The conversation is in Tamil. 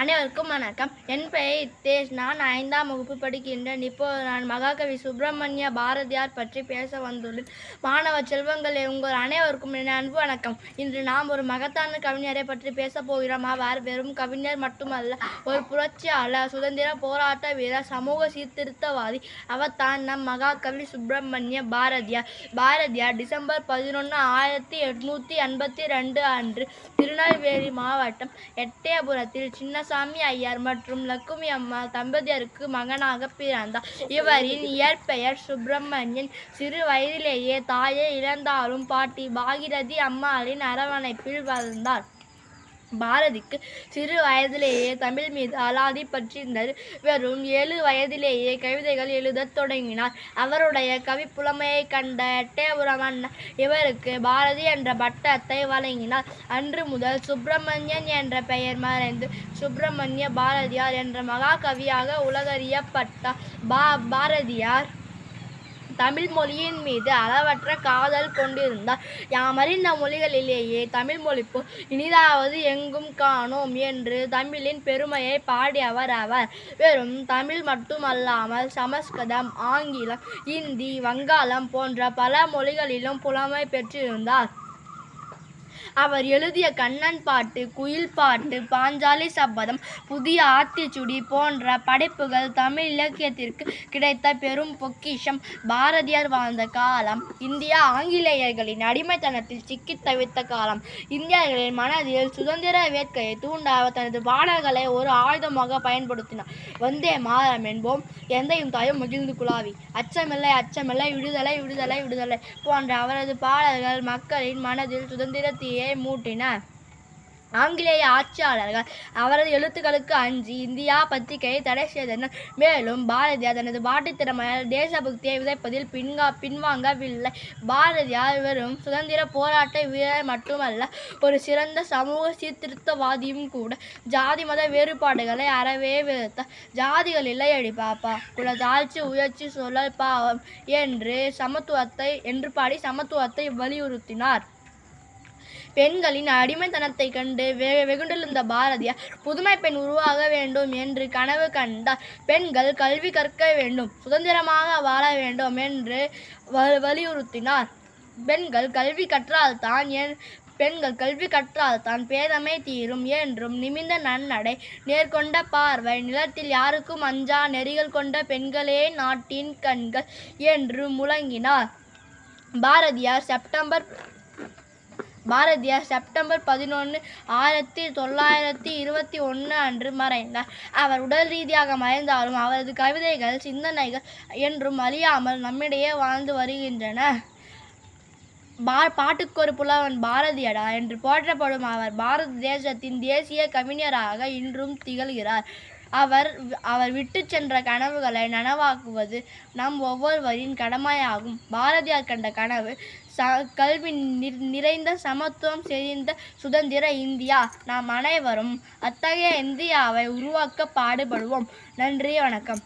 அனைவருக்கும் வணக்கம். என் பெயர் இத்தேஷ். நான் ஐந்தாம் வகுப்பு படிக்கின்றேன். இப்போது நான் மகாகவி சுப்பிரமணிய பாரதியார் பற்றி பேச வந்துள்ளேன். மாணவ செல்வங்களே உங்கள் அனைவருக்கும் என் அன்பு வணக்கம். இன்று நாம் ஒரு மகத்தான கவிஞரை பற்றி பேசப் போகிறோம். அவர் வெறும் கவிஞர் மட்டுமல்ல ஒரு புரட்சியாளர் சுதந்திர போராட்ட வீரர் சமூக சீர்திருத்தவாதி. அவர் தான் நம் மகாகவி சுப்பிரமணிய பாரதியார். பாரதியார் டிசம்பர் பதினொன்று ஆயிரத்தி எட்நூற்றி ஐம்பத்தி ரெண்டு அன்று திருநெல்வேலி மாவட்டம் எட்டயபுரத்தில் ராமசாமி ஐயர் மற்றும் லக்குமி அம்மா தம்பதியருக்கு மகனாக பிறந்தார். இவரின் இயற்பெயர் சுப்பிரமணியன். சிறு வயதிலேயே தாயை இழந்தாலும் பாட்டி பாகிரதி அம்மாளின் அரவணைப்பில் வளர்ந்தார். பாரதிக்கு சிறு வயதிலேயே தமிழ் மீது அலாதி பற்றிருந்தது வெறும் ஏழு வயதிலேயே கவிதைகள் எழுதத் தொடங்கினார். அவருடைய கவிப்புலமையை கண்ட எட்டயபுரம் இவருக்கு பாரதி என்ற பட்டத்தை வழங்கினார். அன்று முதல் சுப்பிரமணியன் என்ற பெயர் மறைந்து சுப்பிரமணிய பாரதியார் என்ற மகாகவியாக உலகறியப்பட்டார். பா பாரதியார் தமிழ் மொழியின் மீது அளவற்ற காதல் கொண்டிருந்தார். யாமறிந்த மொழிகளிலேயே தமிழ் மொழிப்பு இனிதாவது எங்கும் காணோம் என்று தமிழின் பெருமையை பாடியவர் அவர். வெறும் தமிழ் மட்டுமல்லாமல் சமஸ்கிருதம் ஆங்கிலம் இந்தி வங்காளம் போன்ற பல மொழிகளிலும் புலமை பெற்றிருந்தார். அவர் எழுதிய கண்ணன் பாட்டு குயில் பாட்டு பாஞ்சாலி சபதம் புதிய ஆத்திச்சுடி போன்ற படைப்புகள் தமிழ் இலக்கியத்திற்கு கிடைத்த பெரும் பொக்கிஷம். பாரதியார் வாழ்ந்த காலம் இந்தியா ஆங்கிலேயர்களின் அடிமைத்தனத்தில் சிக்கி தவித்த காலம். இந்தியர்களின் மனதில் சுதந்திர வேட்கையை தூண்ட அவர் தனது பாடல்களை ஒரு ஆயுதமாக பயன்படுத்தினார். வந்தே மாதம் என்போம். எந்தையும் தாயும் மகிழ்ந்து குழாவி. அச்சமில்லை அச்சமில்லை விடுதலை விடுதலை விடுதலை போன்ற அவரது பாடல்கள் மக்களின் மனதில் சுதந்திரத்தையே மூட்டினார். ஆங்கிலேய ஆட்சியாளர்கள் அவரது எழுத்துக்களுக்கு அஞ்சு இந்தியா பத்திரிகையை தடை செய்தனர். மேலும் பாரதியார் தனது பாட்டு திறமையால் தேசபக்தியை விதைப்பதில் பின்கா பின்வாங்கவில்லை. பாரதியார் வெறும் சுதந்திர போராட்ட வீரர் மட்டுமல்ல ஒரு சிறந்த சமூக சீர்திருத்தவாதியும் கூட. ஜாதி மத வேறுபாடுகளை அறவே வெறுத்தார் ஜாதிகள் இல்லையடி பாப்பா குல தாழ்ச்சி உயர்ச்சி சொல்லல் பாவம் என்று சமத்துவத்தை என்று பாடி சமத்துவத்தை வலியுறுத்தினார். பெண்களின் அடிமைத்தனத்தை கண்டு வெ வெகுண்டெழுந்த பாரதியார் புதுமை பெண் உருவாக வேண்டும் என்று கனவு கண்டார். பெண்கள் கல்வி கற்க வேண்டும் சுதந்திரமாக வாழ வேண்டும் என்று வ வலியுறுத்தினார். பெண்கள் கல்வி கற்றால்தான் என் பெண்கள் கல்வி கற்றால்தான் பேதமை தீரும் என்றும் நிமிந்த நன்னடை நேர்கொண்ட பார்வை நிலத்தில் யாருக்கும் அஞ்சா நெறிகள் கொண்ட பெண்களே நாட்டின் கண்கள் என்று முழங்கினார். பாரதியார் செப்டம்பர் பாரதியார் செப்டம்பர் பதினொன்று ஆயிரத்தி தொள்ளாயிரத்தி இருபத்தி ஒன்று அன்று மறைந்தார். அவர் உடல் ரீதியாக மறைந்தாலும் அவரது கவிதைகள் சிந்தனைகள் என்றும் அழியாமல் நம்மிடையே வாழ்ந்து வருகின்றன. பா பாட்டுக்கொரு புலவன் பாரதியடா என்று போற்றப்படும் அவர் பாரத தேசத்தின் தேசிய கவிஞராக இன்றும் திகழ்கிறார். அவர் அவர் விட்டு சென்ற கனவுகளை நனவாக்குவது நம் ஒவ்வொருவரின் கடமையாகும். பாரதியார் கண்ட கனவு ச கல்வி நிறைந்த சமத்துவம் செறிந்த சுதந்திர இந்தியா. நாம் அனைவரும் அத்தகைய இந்தியாவை உருவாக்க பாடுபடுவோம். நன்றி வணக்கம்.